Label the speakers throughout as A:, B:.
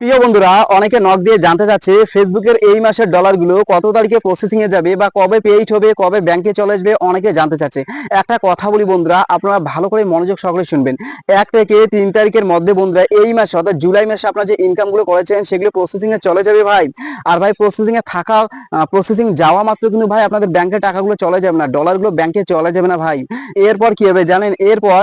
A: প্রিয় বন্ধুরা, অনেকে নক দিয়ে জানতে চাচ্ছে ফেসবুকের এই মাসের ডলারগুলো কত তারিখে প্রসেসিং এ যাবে বা কবে পেইড হবে, কবে ব্যাংকে চলে আসবে, অনেকে জানতে চাচ্ছে। একটা কথা বলি বন্ধুরা, আপনারা ভালো করে মনোযোগ সহকারে শুনবেন। এক থেকে তিন তারিখের মধ্যে বন্ধুরা, এই মাসে অর্থাৎ জুলাই মাসে আপনারা যে ইনকামগুলো করেছেন, সেগুলো প্রসেসিং এ চলে যাবে ভাই। আর ভাই প্রসেসিং এ থাকা প্রসেসিং যাওয়া মাত্র কিন্তু ভাই আপনাদের ব্যাংকে টাকাগুলো চলে যাবে না ডলারগুলো ব্যাংকে চলে যাবে না ভাই। এরপর কি হবে জানেন? এরপর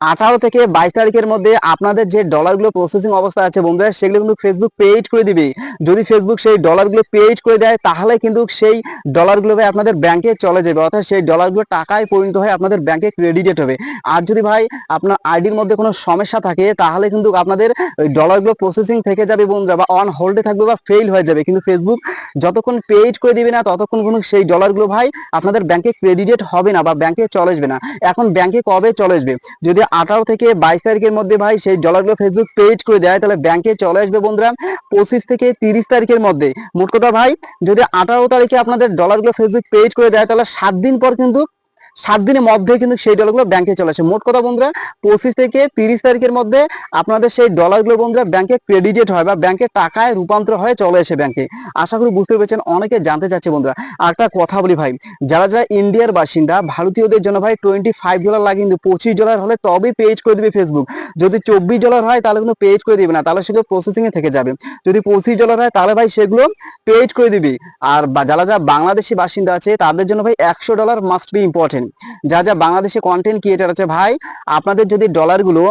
A: আঠারো থেকে বাইশ তারিখের মধ্যে আপনাদের যে ডলারগুলো প্রসেসিং অবস্থা আছে, বন্ধুরা, সেগুলো কিন্তু ফেসবুক পেইড করে দিবে। যদি ফেসবুক সেই ডলারগুলো পেইড করে দেয়, তাহলে কিন্তু সেই ডলারগুলো ভাই আপনাদের ব্যাংকে চলে যাবে। অর্থাৎ সেই ডলারগুলো টাকায় পরিণত হয়ে আপনাদের ব্যাংকে ক্রেডিটেড হবে। আর যদি ভাই আপনার আইডির মধ্যে কোনো সমস্যা থাকে, তাহলে কিন্তু আপনাদের ওই ডলারগুলো প্রসেসিং থেকে যাবে বন্ধুরা, বা অন হোল্ডে থাকবে বা ফেল হয়ে যাবে। কিন্তু ফেসবুক যতক্ষণ পেইড করে দিবে না, ততক্ষণ কিন্তু সেই ডলারগুলো ভাই আপনাদের ব্যাংকে ক্রেডিটেড হবে না বা ব্যাংকে চলে আসবে না। এখন ব্যাংকে কবে চলে আসবে? যদি আঠারো থেকে বাইশ তারিখের মধ্যে ভাই সেই ডলারগুলো ফেসবুক পেজ করে দেয়, তাহলে ব্যাংকে চলে আসবে বন্ধুরা পঁচিশ থেকে তিরিশ তারিখের মধ্যে। মোট কথা ভাই, যদি আঠারো তারিখে আপনাদের ডলারগুলো ফেসবুক পেজ করে দেয়, তাহলে সাত দিন পর কিন্তু সাত দিনের মধ্যে কিন্তু সেই ডলারগুলো ব্যাংকে চলে আসে। মোট কথা বন্ধুরা, পঁচিশ থেকে তিরিশ তারিখের মধ্যে আপনাদের সেই ডলারগুলো বন্ধুরা ব্যাংকে ক্রেডিটেড হয় বা ব্যাংকে টাকায় রূপান্তর হয়ে চলে এসে ব্যাংকে আশা করি বুঝতে পেরেছেন, অনেকে জানতে চাচ্ছে বন্ধুরা। আর একটা কথা বলি ভাই, যারা যারা ইন্ডিয়ার বাসিন্দা, ভারতীয়দের জন্য ভাই টোয়েন্টি ফাইভ ডলার লাগে কিন্তু পঁচিশ ডলার হলে তবেই পেজ করে দিবে ফেসবুক যদি চব্বিশ ডলার হয় তাহলে কিন্তু পেজ করে দিবে না, তাহলে সেগুলো প্রসেসিং এ থেকে যাবে। যদি পঁচিশ ডলার হয় তাহলে ভাই সেগুলো পেজ করে দিবি। আর যারা যারা বাংলাদেশি বাসিন্দা আছে, তাদের জন্য ভাই একশো ডলার মাস্ট বি ইম্পর্টেন্ট যা যা বাংলাদেশে কন্টেন্ট ক্রিয়েটার আছে ভাই আপনাদের যদি ডলারগুলো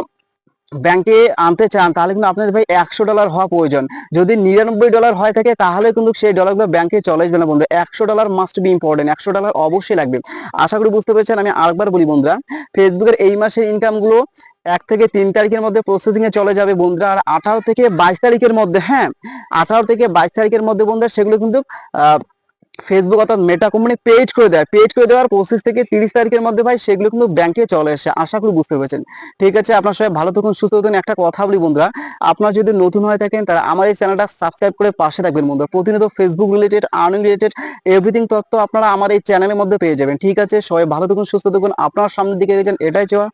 A: ব্যাংকে আনতে চান তাহলে কিন্তু আপনাদের ভাই একশো ডলার হওয়া প্রয়োজন। যদি নিরানব্বই ডলার হয় থাকে তাহলে কিন্তু সেই ডলারগুলো ব্যাংকে চলে আসবে না বন্ধু। একশো ডলার মাস্ট বি ইম্পর্টেন্ট একশো ডলার অবশ্যই লাগবে। আশা করি বুঝতে পেরেছেন আমি আরেকবার বলি বন্ধুরা ফেসবুকের এই মাসের ইনকামগুলো এক থেকে তিন তারিখের মধ্যে প্রসেসিং এ চলে যাবে বন্ধুরা আর আঠারো থেকে বাইশ তারিখের মধ্যে হ্যাঁ আঠারো থেকে বাইশ তারিখের মধ্যে বন্ধুরা সেগুলো কিন্তু আহ, ফেসবুক অর্থাৎ মেটা কোম্পানি পেজ করে দেয়। পেজ করে দেওয়ার পঁচিশ থেকে তিরিশ তারিখের মধ্যে ভাই সেগুলো কিন্তু ব্যাংকে চলে আসে। আশা করি বুঝতে পেরেছেন। ঠিক আছে, আপনার সবাই ভালো থাকুন, সুস্থ থাকুন। একটা কথা বলি বন্ধুরা, আপনার যদি নতুন হয়ে থাকেন তারা আমার এই চ্যানেলটা সাবস্ক্রাইব করে পাশে থাকবেন বন্ধুরা। প্রতিনিয়ত Facebook related earning related everything তথ্য আপনারা আমার এই চ্যানেলের মধ্যে পেয়ে যাবেন। ঠিক আছে, সবাই ভালো থাকুন, সুস্থ থাকুন। আপনার সামনের দিকে গেছেন এটাই চাওয়া।